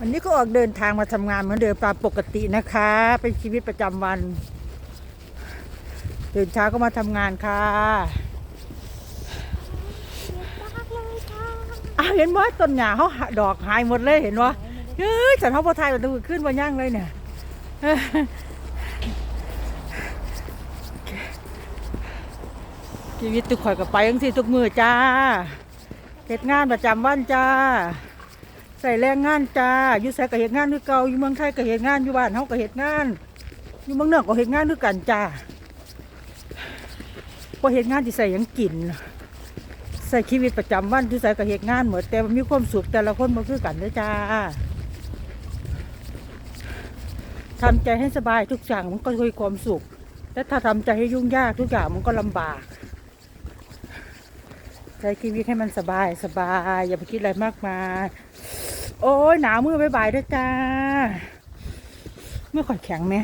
วันนี้ก็ออกเดินทางมาทำงานเหมือนเดิมตามปกตินะคะ เป็นชีวิตประจำวันตื่นเช้าก็มาทำงานค่ะอ้าวเห็นว่าต้นหญ้าเขาดอกหายหมดเลยเห็นว่าเฮ้ยฉันเขาพอทายมันดูขึ้นมาย่างเลยเนี่ยชีวิตตุกข่อยกับไปยังสิทุกมือจ้าเหตุงานประจำวันจ้า ใส่แรงงานจ้าอยู่ใส่กับเหตุงานคือเก่าอยู่เมืองไทยกับเหตุงานอยู่บ้านเฮากับเหตุงานอยู่เมืองนอกกับเหตุงานคือกันจ้าพอเหตุงานที่ใส่ยังกิน ใส่ชีวิตประจำวันที่ใส่กับเหตุงานเหมือนแต่ว่ามีความสุขแต่ละคนมาคือกันเด้อจ้าทำใจให้สบายทุกอย่างมันก็มีความสุข แต่ถ้าทำใจให้ยุ่งยากทุกอย่างมันก็ลำบาก ใช้ชีวิตให้มันสบายสบาย อย่าไปคิดอะไรมากมาย โอ้ยหนาวมือบายบายด้วยจ้าเมื่อข่อยแข็งไหม